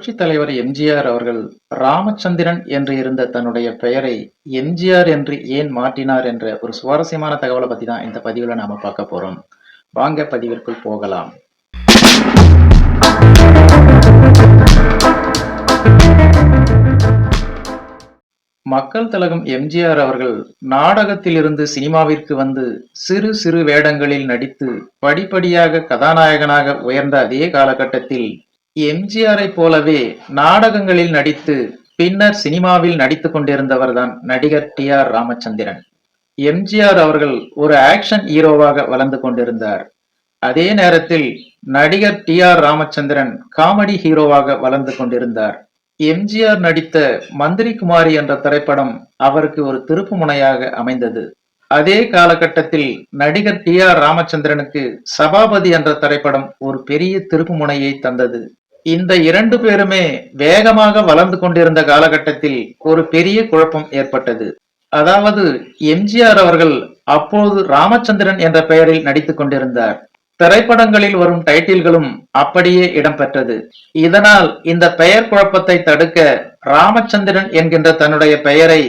புரட்சி தலைவர் எம்ஜிஆர் அவர்கள் ராமச்சந்திரன் என்று இருந்த தன்னுடைய பெயரை எம்ஜிஆர் என்று ஏன் மாற்றினார் என்ற ஒரு சுவாரஸ்யமான தகவலை பத்தி தான் இந்த பதிவுல நாம பார்க்க போறோம். வாங்க பதிவிற்குள் போகலாம். மக்கள் தலகம் எம்ஜிஆர் அவர்கள் நாடகத்தில் இருந்து சினிமாவிற்கு வந்து சிறு சிறு வேடங்களில் நடித்து படிப்படியாக கதாநாயகனாக உயர்ந்த அதே காலகட்டத்தில் எம்ஜிஆரை போலவே நாடகங்களில் நடித்து பின்னர் சினிமாவில் நடித்து கொண்டிருந்தவர்தான் நடிகர் டி ஆர் ராமச்சந்திரன். எம்ஜிஆர் அவர்கள் ஒரு ஆக்ஷன் ஹீரோவாக வளர்ந்து கொண்டிருந்தார். அதே நேரத்தில் நடிகர் டி ஆர் ராமச்சந்திரன் காமெடி ஹீரோவாக வளர்ந்து கொண்டிருந்தார். எம்ஜிஆர் நடித்த மந்திரி குமாரி என்ற திரைப்படம் அவருக்கு ஒரு திருப்பு முனையாக அமைந்தது. அதே காலகட்டத்தில் நடிகர் டி ஆர் ராமச்சந்திரனுக்கு சபாபதி என்ற திரைப்படம் ஒரு பெரிய திருப்பு முனையை தந்தது. இந்த இரண்டு பேருமே வேகமாக வளர்ந்து கொண்டிருந்த காலகட்டத்தில் ஒரு பெரிய குழப்பம் ஏற்பட்டது. அதாவது எம்ஜிஆர் அவர்கள் அப்போது ராமச்சந்திரன் என்ற பெயரில் நடித்துக் கொண்டிருந்தார். திரைப்படங்களில் வரும் டைட்டில்களும் அப்படியே இடம்பெற்றது இதனால் இந்த பெயர் குழப்பத்தை தடுக்க ராமச்சந்திரன் என்கின்ற தன்னுடைய பெயரை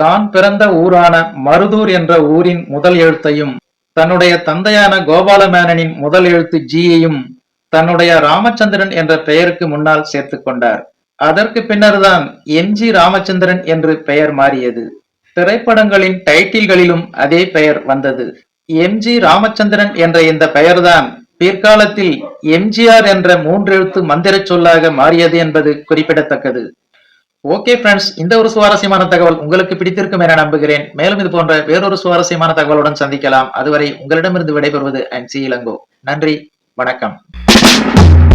தான் பிறந்த ஊரான மருதூர் என்ற ஊரின் முதல் எழுத்தையும் தன்னுடைய தந்தையான கோபாலமேனனின் முதல் எழுத்து ஜியையும் தன்னுடைய ராமச்சந்திரன் என்ற பெயருக்கு முன்னால் சேர்த்து கொண்டார். அதற்கு பின்னர்தான் எம் ஜி ராமச்சந்திரன் என்று பெயர் மாறியது. திரைப்படங்களின் டைட்டில்களிலும் அதே பெயர் வந்தது. எம் ஜி ராமச்சந்திரன் என்ற இந்த பெயர்தான் பிற்காலத்தில் எம்ஜிஆர் என்ற மூன்றெழுத்து மந்திர சொல்லாக மாறியது என்பது குறிப்பிடத்தக்கது. ஓகே ஃப்ரெண்ட்ஸ் இந்த ஒரு சுவாரஸ்யமான தகவல் உங்களுக்கு பிடித்திருக்கும் என நம்புகிறேன். மேலும் இது போன்ற வேறொரு சுவாரஸ்யமான தகவலுடன் சந்திக்கலாம். அதுவரை உங்களிடமிருந்து விடைபெறுவது அண்ட் சி இளங்கோ. நன்றி வணக்கம். Thank you.